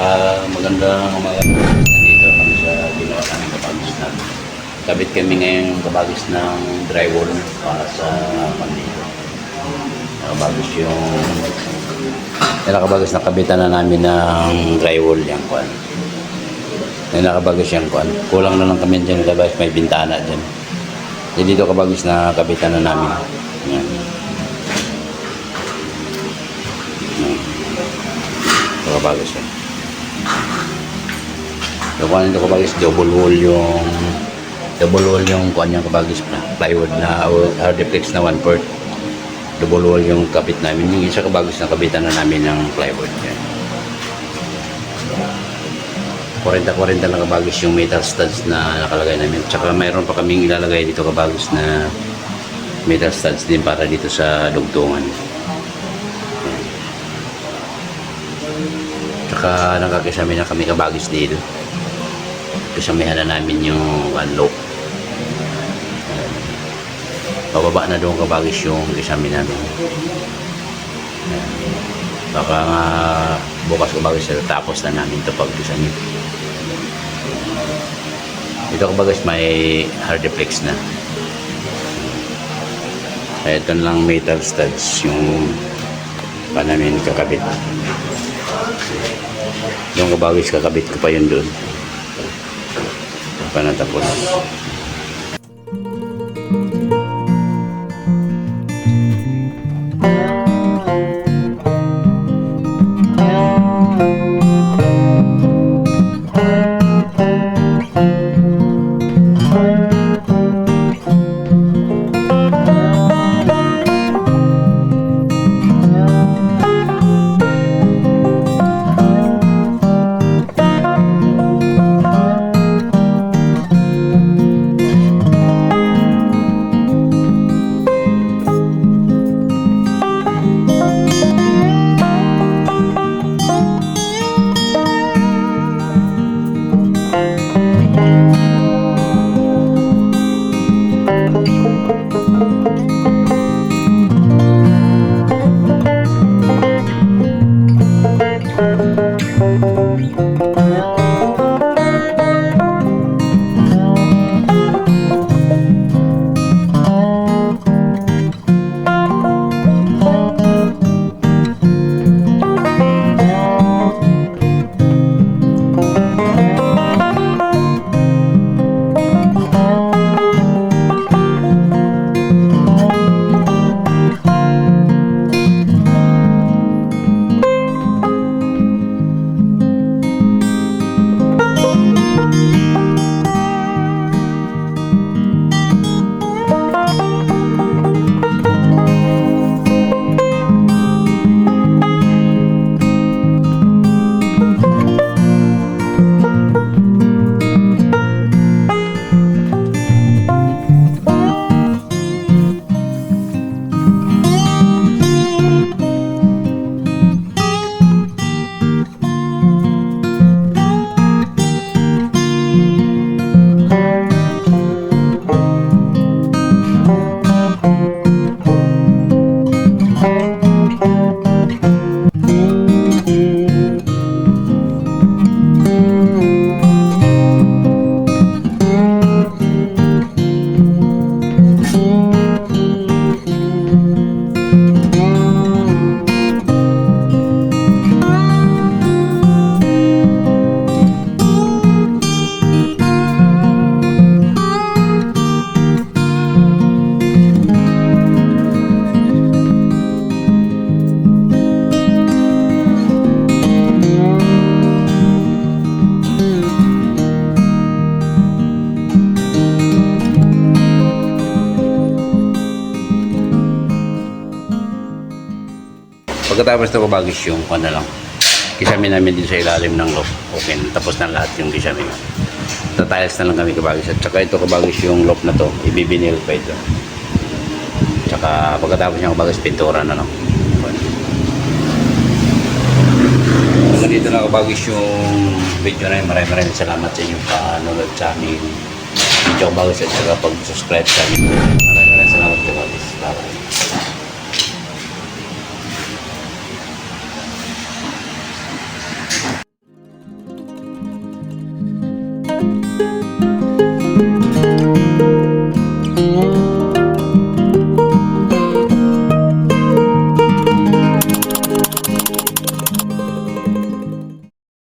Ah, magandang umaga. Nandito kami sa ginawa namin kabagis na. Kabit kami ngayong kabagis ng drywall para sa pandito. Nakabagis yung nakabagis na kabitan na namin ng drywall yung kwan. May nakabagis yung kwan. Kulang na lang kami dyan kabagis may bintana dyan. Jadi dito kabagis na kabitan na namin. Yan. Yan. Ito kabagis yan. So kung ano ito kabagis, double wall yung double wall yung kung yung kabagis na plywood na hardiplex na one port. Double wall yung kapit namin. Yung isa kabagis na kabitan na namin ng plywood. Yan. 40-40 lang kabagis yung metal studs na nakalagay namin. Tsaka mayroon pa kaming ilalagay dito kabagis na metal studs din para dito sa dugtungan. Tsaka nakakisami na kami kabagis dito. Kasamihan na namin yung unlock. Pababa na doon kabagis yung kisami namin. Ayan. Baka nga bukas kabagis tapos na namin ito pag-kisami. Ito kabagis may hardiplex na. Kaya ito lang metal studs yung pa namin kakabit. Yung kabagis kakabit ko pa yun doon. Pa Pagkatapos ito kabagis yung kwan lang. Kisami namin din sa ilalim ng loft. Okay, tapos na lahat yung kisami. Sa tiles na lang kami kabagis. At saka ito kabagis yung loft na to. Ibibinil pa ito. Tsaka pagkatapos niya kabagis, pintura na lang. Dito na kabagis yung video na yun. Maraming maraming salamat sa inyong panonood sa amin. Video kabagis at saka pag-subscribe sa amin. Maraming maraming salamat kabagis. Bye.